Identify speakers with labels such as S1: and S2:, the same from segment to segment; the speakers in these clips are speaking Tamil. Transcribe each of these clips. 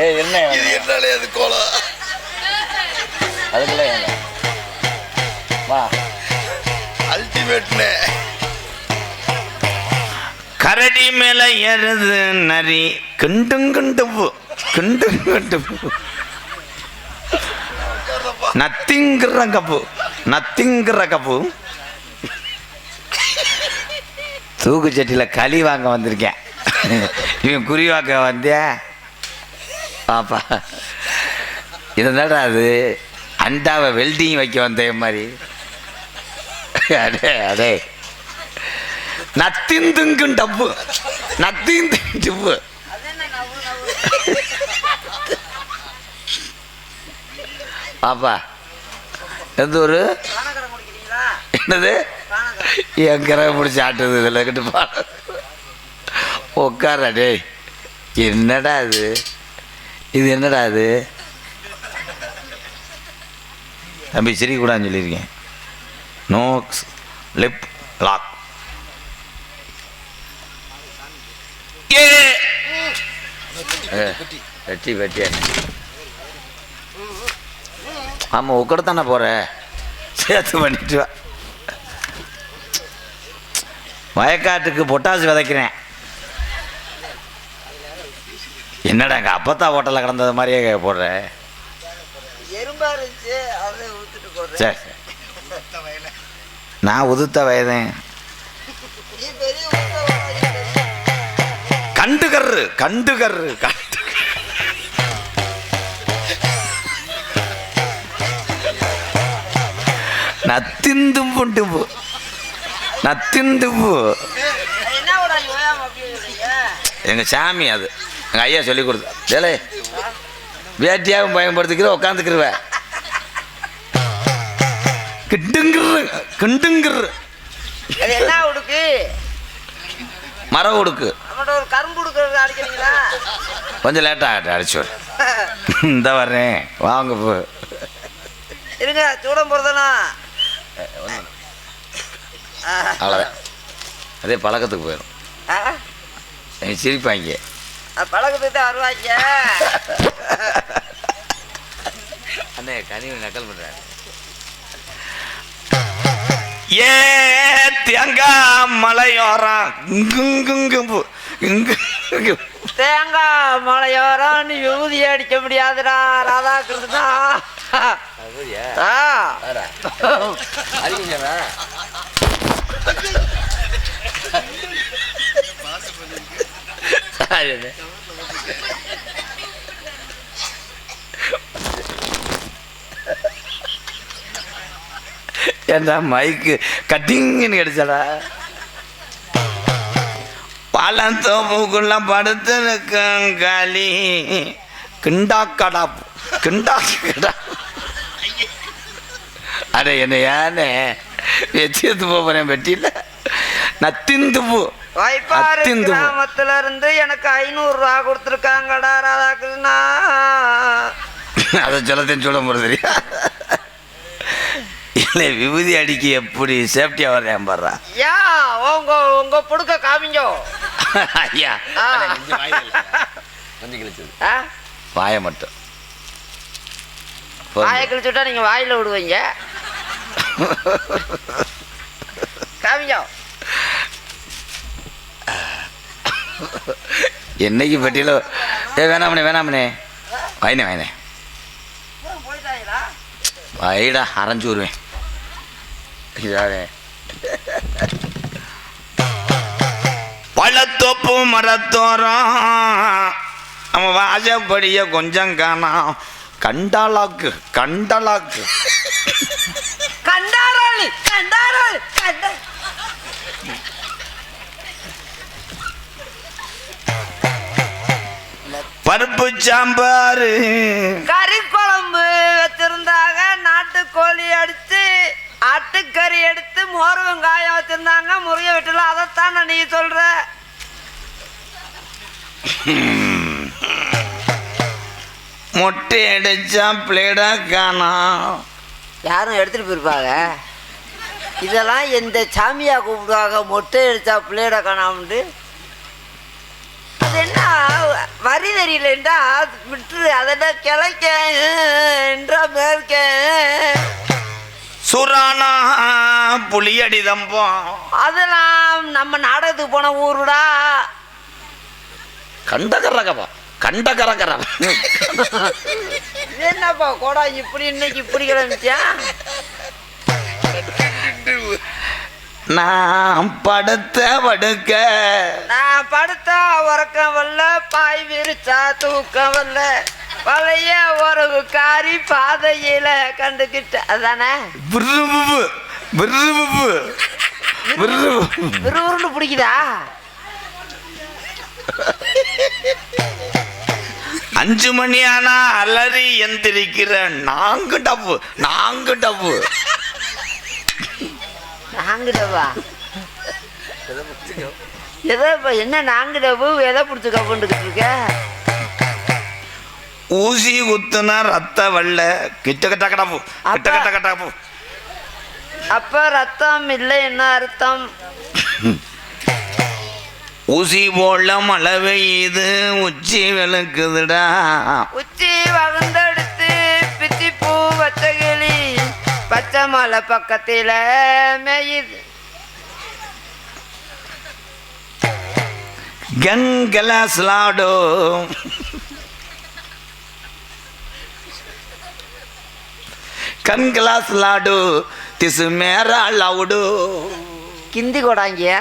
S1: ஏய் என்ன
S2: இது என்னாலே அது கோலம்
S1: அதுக்குள்ள ஏங்க வா.
S2: அல்டிமேட்னு
S1: கரடி மேல ஏறுது நரி. கிண்டும் கிண்டுப்பு கிண்டும் கிண்டுப்பு நத்திங்கிற கப்பு நத்திங்கிற கப்பு தூக்கு சட்டியில் களி வாங்க வந்திருக்கேன். இவன் குறி வாங்க வந்தியா? பாப்பா. இதனால அது? அண்டாவை வெல்டிங் வைக்க வந்தே மாதிரி. அடே அடே. நத்தின் திங்கும் டப்பு. நத்திந்து டப்பு. பாப்பா எந்த ஒரு என்னது? எங்கரை பிடிச்சி ஆட்டுது இதில் கிட்ட பா டேய் என்னடா இது? இது என்னடா இது? தம்பி சிரிக்கூடாதுன்னு சொல்லியிருக்கேன். நோ லிப் லாக் வெட்டி வெட்டி. ஆமாம் உக்கட தானே போகிற சேர்த்து பண்ணிட்டு வா. வயக்காட்டுக்கு பொட்டாசு விதைக்கிறேன். என்னடா எங்கள் அப்பத்தா ஹோட்டலில் கிடந்தது மாதிரியே
S3: போடுறேன்.
S1: சரி. நான் உதுத்த வயதேன். கண்டுகர்ரு கண்டுகர்ரு கண்டு நத்திந்தும் புண்டு போ நத்திந்து போ? எங்கள் சாமி அது. எங்கள் ஐயா சொல்லி கொடுத்து டேலே வேட்டியாகவும் பயன்படுத்திக்கிற உட்காந்துக்கிருவ கிண்டுங்கிற கிண்டுங்கிற
S3: அது என்ன உடுக்கு?
S1: மர உடுக்கு.
S3: நம்மகிட்ட ஒரு கரும்பு உடுக்கிறது அடிக்கிறீங்களா?
S1: கொஞ்சம் லேட்டாக அடிச்சு இந்த வர்றேன் வாங்க போ.
S3: இருங்க சூடம் போறதுனா.
S1: அவ்வளோதான் அதே பழக்கத்துக்கு போயிடும் சிரிப்பாங்க.
S3: பழக்கத்துக்கு தான் வருவாங்க.
S1: அண்ணே கனிவு நக்கல் பண்ணுறாரு ஏ தேங்காய் மலையோரம். இங்குங்குங்கு இங்கு
S3: தேங்காய் மலையோரம் நீ விபூதி அடிக்க முடியாதுடா ராதாகிருஷ்ணா. ஆ.
S1: ஏண்டா மைக்கு கட்டிங்கன்னு கிடைச்சடா? பழத்தோப்புக்குள்ள படுத்திருக்கேன் களி. கிண்டா கடா கிண்டா கடா அட என்ன ஏனே போகிறேன் போறேன் நான் நத்திந்து போ. போ.
S3: கிராமத்துல இருந்து எனக்கு ஐநூறு ரூபா கொடுத்துருக்காங்கடா ராதாகிருஷ்ணா.
S1: அதை சொல்லத்தையும் சொல்ல முடியாது இல்லை விபூதி அடிக்க எப்படி சேஃப்டியாக வர்றேன் பாடுறா
S3: யா உங்க உங்க புடுக்க காமிங்க.
S1: ஐயா. கொஞ்சம் கிழிச்சது? வாயை மட்டும்.
S3: வாயை கிழிச்சுட்டா நீங்க வாயில விடுவீங்க. காமிங்க.
S1: என்னைக்கு பெட்டியில் ஏ வேணாமனே வேணாமனே. வாயினே வாயினே. வைடா அரைஞ்சு வருவேன் இதாவே பழத்தோப்பு மரத்தோரம். நம்ம வாசப்படிய கொஞ்சம் காணோம். கண்டாலாக்கு கண்டலாக்கு.
S3: கண்டாராளி கண்டாராளி
S1: பருப்பு சாம்பார்.
S3: கறி குழம்பு வச்சிருந்தாங்க நாட்டுக்கோழி அடிச்சு ஆட்டுக்கறி எடுத்து மோர் வெங்காயம் வச்சிருந்தாங்க முருகை வெட்டில அதைத்தானே நீ சொல்ற?
S1: மொட்டை அடிச்சா பிளேடா காணோம்.
S3: யாரும் எடுத்துட்டு போயிருப்பாங்க? இதெல்லாம் எந்த சாமியா கூப்பிடுவாங்க? மொட்டை அடிச்சா பிள்ளையோட காணாமட்டு அது என்ன வரியில தெரியலண்டா விட்டுரு அதென்ன கிளைக்க என்ற மேற்க
S4: சுரானா புளியடி தம்பம்
S3: அதெல்லாம் நம்ம நாடகத்துக்கு போன ஊருடா.
S4: கண்டகரகவா? கண்டகரகரம்
S3: என்னப்பா கோடா இப்படி இன்னைக்கு இப்படி கிளம்பிச்சா
S4: நான் படுத்த படுக்க.
S3: நான் படுத்தா உறக்கம் வரல பாய் விரிச்சா தூக்கம் வரல. பழைய உறவு காரி பாதையில கண்டுக்கிட்ட அதானே?
S4: விரும்பு விரும்பு விரும்பு
S3: பிடிக்குதா?
S4: அஞ்சு மணி ஆனா அலறி எந்திரிக்கிற நாங்கு டப்பு நாங்கு டப்பு.
S3: நாங்குடவா எதோ இப்ப என்ன நாங்குடவு எதை பிடிச்சி கப்புண்டுக்கிட்டு இருக்க?
S4: ஊசி குத்துனா ரத்த வல்ல கிட்ட கட்ட கடப்பு கிட்ட கட்ட கடப்பு
S3: அப்ப ரத்தம் இல்லை என்ன அர்த்தம்?
S4: ஊசி போல மழை பெய்யுது உச்சி விளக்குதுடா.
S3: உச்சி வகுந்தெடுத்து மலை பக்கத்தில மேயுது.
S4: கங்கலாஸ் லாடோ. கண்களாஸ் லாடு திசு மேரா லவுடு.
S3: கிந்தி கொடாங்கியா?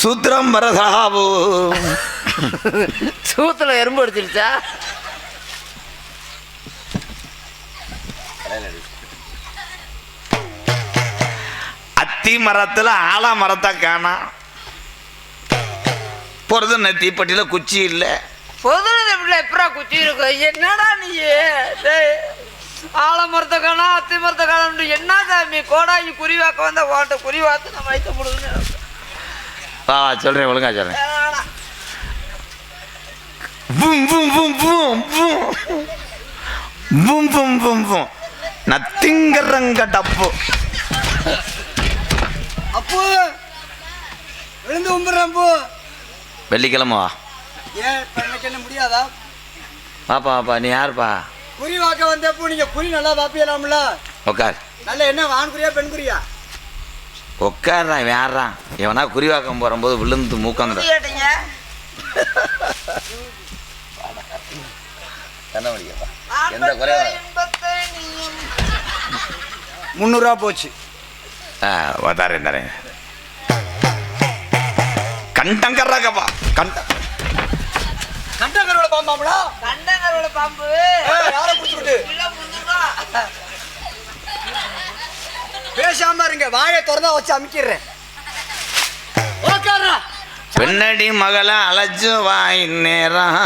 S4: சூத்திரம் பரதாவு
S3: சூத்துல எறும்பு அடிச்சிருச்சா?
S4: அத்தி மரத்துல ஆலா மரத்தை காணா. பொறுது நெத்திப்பட்டியில குச்சி இல்லை.
S3: பிள்ளை எப்படா குச்சி இருக்கும் என்னடா நீ? ஆலமரத்தை காணா அத்தி மரத்தை காணும் என்ன சாமி? கோடாங்கி குறிவாக்க வந்தா ஓட்ட குறிவாத்து நம்ம
S4: வா வா, சொல்றேன் ஒழுங்கா சொல்றேன். பூம் பும் பூம் பூம் பூம் பூம் நத்திங்கரங்க டப்பு
S5: அப்போ விழுந்து கும்பிட்றேன் அப்போ.
S4: வெள்ளிக்கிழமை வா.
S5: ஏன் எனக்கு என்ன முடியாதா?
S4: பாப்பா பாப்பா நீ யாருப்பா?
S5: குறி வாக்க வந்தப்போ நீங்க குறி நல்லா பாப்பியலாம்ல
S4: உட்கார்
S5: நல்ல என்ன ஆண்குறியா
S4: பெண்குறியா? உட்காடுறான் யாரான் எவனா குறிவாக்கம் போகும்போது விழுந்து மூக்கம் மூக்கந்துடும்
S3: குச்சி கேட்டீங்க
S4: எந்த
S5: முந்நூறுரூவா போச்சு.
S4: ஆ தரேன் தரேன். கண்டங்கர்றாக்கப்பா கண்ட
S5: கண்டகரோட பாம்பாங்களா
S3: கண்டங்கரோட பாம்பு.
S5: யாரை
S3: முந்நூறுரூவா.
S5: பேசாம இருங்க. வாயை திறந்தா வச்சு அமைக்கிறேன் உக்காரா
S4: பெண்ணடி மகளை அழைச்சு வாய் நேரம்.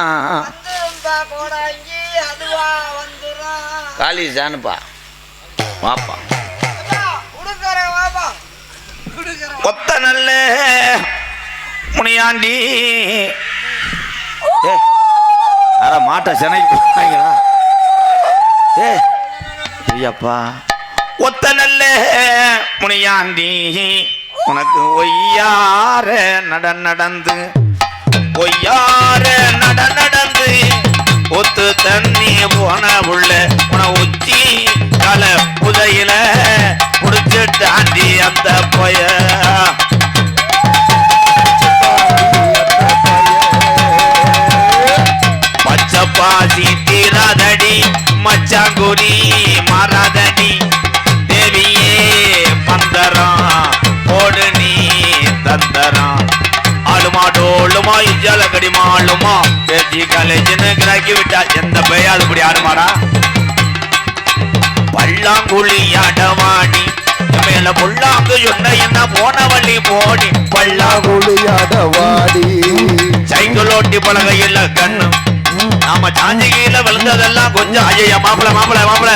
S3: வந்துரும்பா கோடாங்கி அதுவா வந்துரும்
S4: காலி ஜானுப்பா. வாப்பா. கொத்த நல்ல முனியாண்டி. அட மாட்டை சென்னைக்கு ஏ ஐயப்பா ஒத்த நல்ல முனியாண்டி. உனக்கு ஒய்யார நட நடந்து ஒய்யார நட நடந்து. ஒத்து தண்ணி போன உள்ள உன உச்சி கல புதையில புடிச்சு தாண்டி அந்த பொய. மேல புல்லாங்கு சொன்ன என்ன போன வழி போடி. பல்லாங்கு
S2: குளியாடவாடி
S4: சைக்கிள் ஓட்டி பழகையில் கண்ணு. நாம சாஞ்சி கீழே விழுந்ததெல்லாம் கொஞ்சம் ஐயா மாப்பிள மாப்பிள மாப்பிள.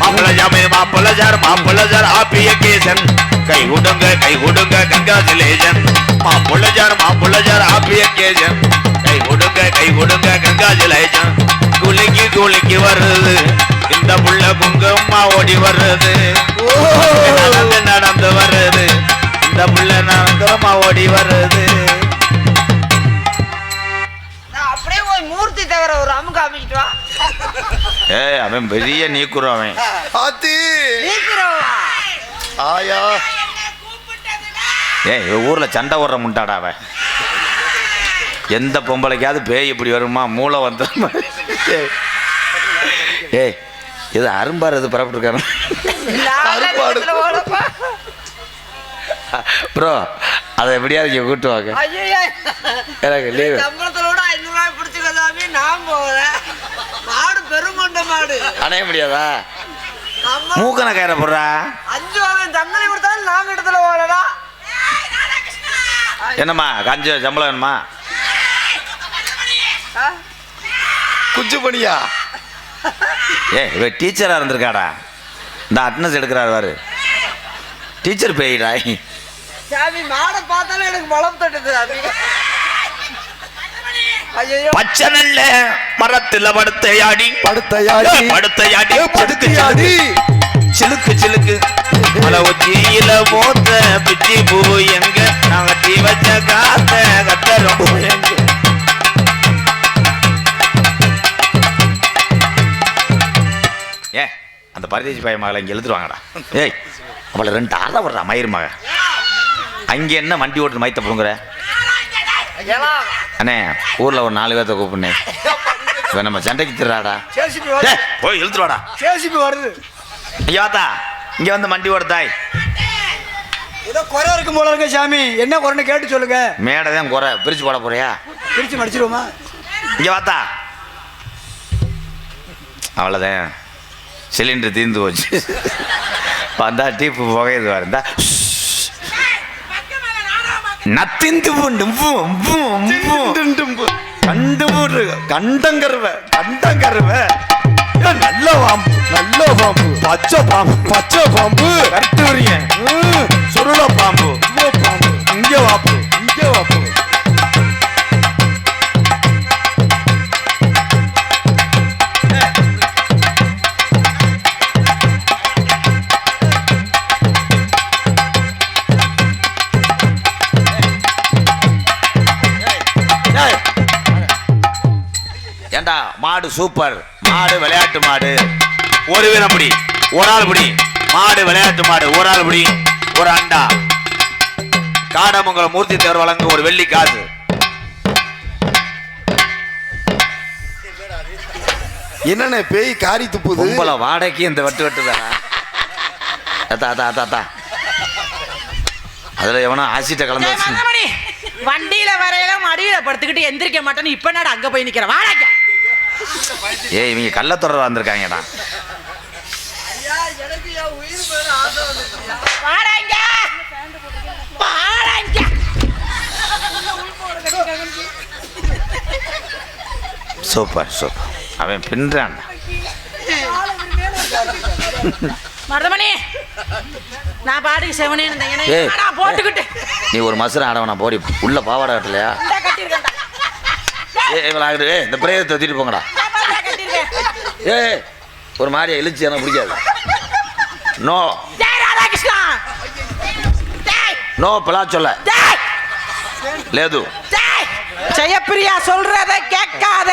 S4: மாப்பிள ஜாமே மாப்பிள ஜார் மாப்பிள ஜார் ஆப்பிய கேசன். கை கொடுங்க கை கொடுங்க கங்காசுலேஷன் மாப்பிள ஜார் மாப்பிள ஜார் ஆப்பிய கேசன். கை கொடுங்க கை கொடுங்க கங்காசுலேஷன் குலுக்கி குலுக்கி வருது. இந்த புள்ள குங்குமா ஓடி வருது நடந்து நடந்து வருது அந்த புள்ள நகரமா ஓடி வருது
S3: நான் அப்படியே போய் மூர்த்தி தவிர ஒரு வா.
S4: ஏய் அவன் பெரிய நீக்குறோம் அவன்.
S2: ஆத்தி.
S3: சீக்கிரம்
S2: ஆயா.
S4: ஏய் ஊர்ல சண்டை ஓடுற முட்டாடா அவன். எந்த பொம்பளைக்காவது பேய் இப்படி வருமா? மூளை வந்த. ஏய். இது அரும்பார் இது புறப்பட்டுருக்காரு
S2: அறுபாடு.
S3: ஓடப்பா
S4: ப்ரோ அதை எப்படியாவது இங்கே கூட்டு வாங்க. எனக்கு லீவு
S3: சம்பளத்தோட ஐநூறு ரூபாய் பிடிச்சுக்க சாமி நான் போகிறேன் மாடு பெருங்கொண்ட மாடு.
S4: அணைய முடியாதா? மூக்கனை கயிறை போடுறா.
S3: அஞ்சு வாங்க தங்கலி கொடுத்தாலும் நாங்க இடத்துல ஓடலாம்
S4: என்னம்மா கஞ்ச சம்பளம் வேணுமா?
S2: குஞ்சு பணியா
S4: ஏ இவ டீச்சராக இருந்திருக்காடா. இந்த அட்டனஸ் எடுக்கிறாரு பாரு. டீச்சர் பேயிடா.
S3: சாமி மாடை பார்த்தாலே எனக்கு பலம் தட்டுது சாமி. ஐயோ
S4: பச்சை நல்ல மரத்துல படுத்தையாடி
S2: படுத்தையாடி
S4: படுத்தையாடி
S2: படுத்தையாடி
S4: சிலுக்கு. சிலுக்கு மலை உச்சியில போத்த பிச்சி பூ எங்க? பரதேசி பையன் மகளை இங்கே எழுத்துருவாங்கடா ஏய் அவளை ரெண்டு ஆறா வர்றா மயிர் மக. அங்கே என்ன வண்டி ஓட்டு மயத்த போங்கிற அண்ணே ஊரில் ஒரு நாலு பேர்த்த கூப்பிடுனே இவன் நம்ம சண்டைக்கு டேய், போய் இழுத்துருவாடா.
S5: சேசிபி வருது
S4: ஐயா வாத்தா இங்கே வந்து வண்டி ஓடுதாய்.
S5: ஏதோ குறை இருக்கும் போல இருக்கு சாமி. என்ன குறைன்னு கேட்டு சொல்லுங்க.
S4: மேடை தான் குறை. பிரிச்சு போட போறியா?
S5: பிரிச்சு மடிச்சிருவோமா?
S4: இங்கே வாத்தா. அவ்வளோதான் சிலிண்டர் தீர்ந்து போச்சு. வந்தா டீப்பு புகையது வரந்தா நத்திந்து கண்டு போடுற கண்டங்கருவ கண்டங்கருவ.
S2: நல்ல பாம்பு நல்ல பாம்பு. பச்சை பாம்பு பச்சை பாம்பு.
S4: கரெக்ட் வரீங்க சுருள பாம்பு.
S2: இங்கே பாம்பு இங்கே வாப்பு இங்கே வாப்பு.
S4: மாடு சூப்பர். மாடு விளையாட்டு மாடு. ஒரு வீரம் பிடி ஒரு ஆள் பிடி மாடு விளையாட்டு மாடு ஒரு ஆள் பிடி ஒரு அண்டா. காடமங்கலம் மூர்த்தி தேவர் வழங்கும் ஒரு வெள்ளி காசு.
S2: என்னண்ணே பேய் காரி துப்புது?
S4: கும்பல வாடகைக்கு இந்த வெட்டு வெட்டுதானா அத்தா அத்தா அத்தா அத்தா. அதுல எவனோ ஆசிட்ட கலந்து
S6: வண்டியில வரையில மடியில படுத்துக்கிட்டு எந்திரிக்க மாட்டேன்னு இப்ப என்னடா அங்க போய் நிக்கிற வாடகை
S4: ஏய் இவங்க கள்ளத்துறவு வந்திருக்காங்கடா.
S3: ஐயா எனக்கு என் உயிர் மேல ஆசை வந்துச்சுயா
S6: வாடங்க. வாடங்க.
S4: Super super. அவன் பின்றான்.
S6: மருதமணி நான் பாட்டுக்கு செவனே இருந்தேன். போட்டுக்கிட்டு?
S4: நீ ஒரு மசுரம் ஆடவனா போடி. உள்ள பாவாடை கட்டலையா
S6: இந்தா கட்டியிருக்கேன்டா.
S4: ஏய் இவளை ஆகுது. ஏய் இந்த பிரேயத்தை தூக்கிட்டு போங்கடா. ஏய் ஒரு மாதிரியா இழுச்சி எனக்கு பிடிக்காது. நோ. நோ பிளா சொல்ல. லேது.
S6: ஜெய். ஜெயப்பிரியா சொல்றத கேட்காத.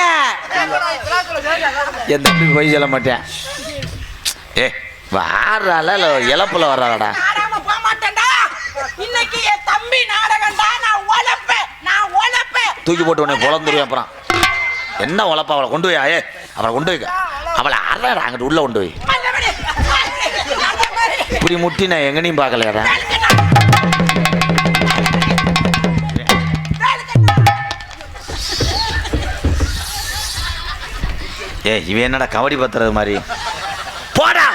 S4: தம்பி போய் சொல்ல மாட்டேன். ஏ வாடுறால இல்லை இழப்புல வர்றாடா
S6: இன்னைக்கு என் தம்பி நாடகம்டா. நான் உழைப்பேன். நான் உழைப்பேன்.
S4: தூக்கி போட்டு உடனே பொழந்துருவேன் அப்புறம். என்ன உழப்ப அவளை கொண்டு போய் ஏ அவளை கொண்டு வைக்க அவளை அறற அங்கிட்டு உள்ள கொண்டு போய். இப்படி முட்டி நான் எங்கனையும் பார்க்கல ஏ இவன் என்னடா கபடி பத்துறது மாதிரி? போடா!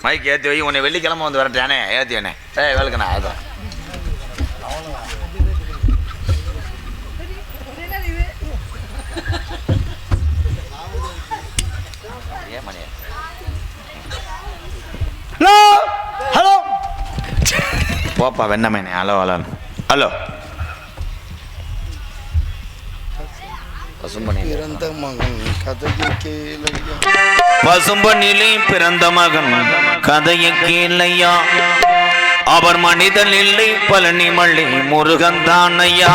S4: மைக் ஏற்றி வை உன்னை வெள்ளிக்கிழமை வந்து வரட்டானே ஏற்றி வேணே ஏய் வேலுக்கண்ணா மணி
S5: ஹலோ? ஹலோ?
S4: போப்பா வெண்ணமேனே ஹலோ ஹலோ. ஹலோ.
S2: பிறந்த மகன் கதையை கேளையா
S4: பசும்பனிலே பிறந்த மகன் கதையை கேளையா அவர் மனிதன் இல்லை பழனி மள்ளி முருகன் தானையா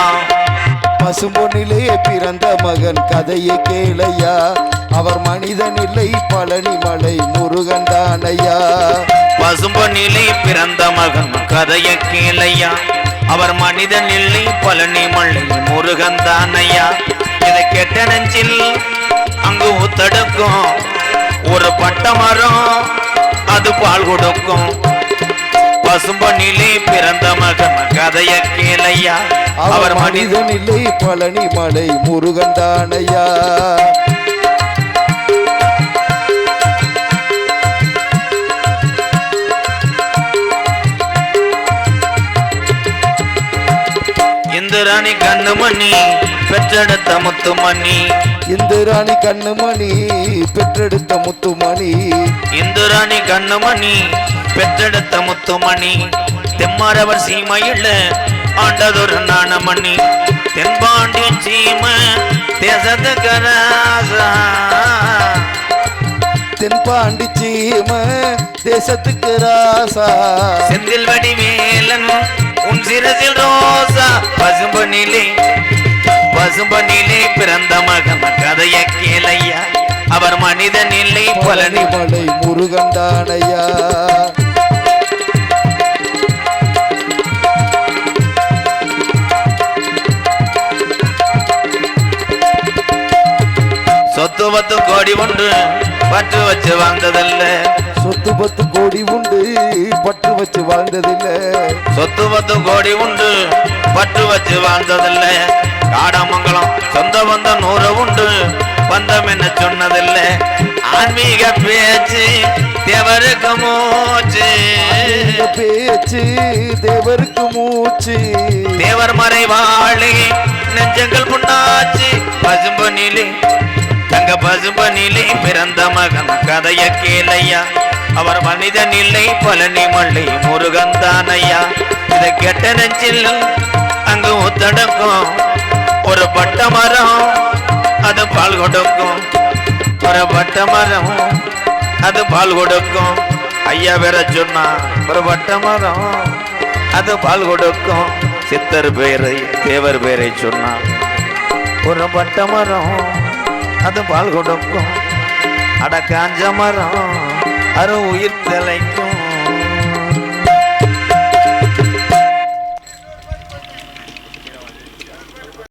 S2: பசும்பொன்னிலே பிறந்த மகன் கதையை கேளையா அவர் மனிதன் இல்லை பழனி மலை முருகன் தானையா
S4: பசும்பனிலே பிறந்த மகன் கதையை கேளையா அவர் மனிதன் இல்லை பழனி மள்ளி முருகன் தானையா இதை கெட்ட நெஞ்சில் அங்கு ஊத்தடுக்கும். ஒரு பட்ட மரம் அது பால் கொடுக்கும். பசும்பனிலே பிறந்த மகன் கதையை கேளையா.
S2: அவர் மனிதன் இல்லை பழனி மலை முருகன் தானையா.
S4: இந்திராணி கண்ணுமணி பெற்றெடுத்த முத்துமணி.
S2: இந்திராணி கண்ணுமணி பெற்றெடுத்த முத்துமணி.
S4: இந்துராணி கண்ணுமணி பெற்றெடுத்த முத்துமணி. தெம்மாரவர் சீமையில் ஆண்டதொரு நாணமணி. தென்பாண்டி சீம தேசத்துக்கு ராசா
S2: தென்பாண்டி சீம தேசத்துக்கு ராசா
S4: செந்தில் வடிவேலன் உன் சிரசில் ரோசா. பசும்பனிலே பசும்பனிலே பிறந்த மகன் கதைய கேளையா? அவர் மனிதன் இல்லை பழனி
S2: மலை முருகன் தானையா?
S4: சொத்து பத்து கோடி ஒன்று பற்று வச்சு வாழ்ந்ததல்ல
S2: சொத்து பத்து கோடி பற்று வச்சு வாழ்ந்ததில்ல.
S4: சொத்து பத்து கோடி உண்டு பற்று வச்சு வாழ்ந்ததில்ல. காடமங்கலம் சொந்த பந்த நூறு உண்டு பந்தம் என்ன சொன்னதில்ல. ஆன்மீக பேச்சு தேவருக்கு மூச்சு.
S2: பேச்சு தேவருக்கு மூச்சு.
S4: தேவர் மறைவாழி நெஞ்சங்கள் புண்ணாச்சு பசும்பனிலே தங்க பசும்பனிலே பிறந்த மகன் கதைய கேளையா அவர் மனிதன் இல்லை பழனி மல்லி முருகன் தானையா. இதை கெட்ட நெஞ்சில் அங்கு ஒத்தடக்கும் ஒரு பட்ட மரம் அது பால் கொடுக்கும். ஒரு பட்ட மரம் அது பால் கொடுக்கும். ஐயா வேற சொன்னா ஒரு பட்ட மரம் அது பால் கொடுக்கும். சித்தர் பேரை தேவர் பேரை சொன்னான் ஒரு பட்ட மரம் அது பால் கொடுக்கும். அட காஞ்ச மரம் அரு உயிர் தலைக்கும்.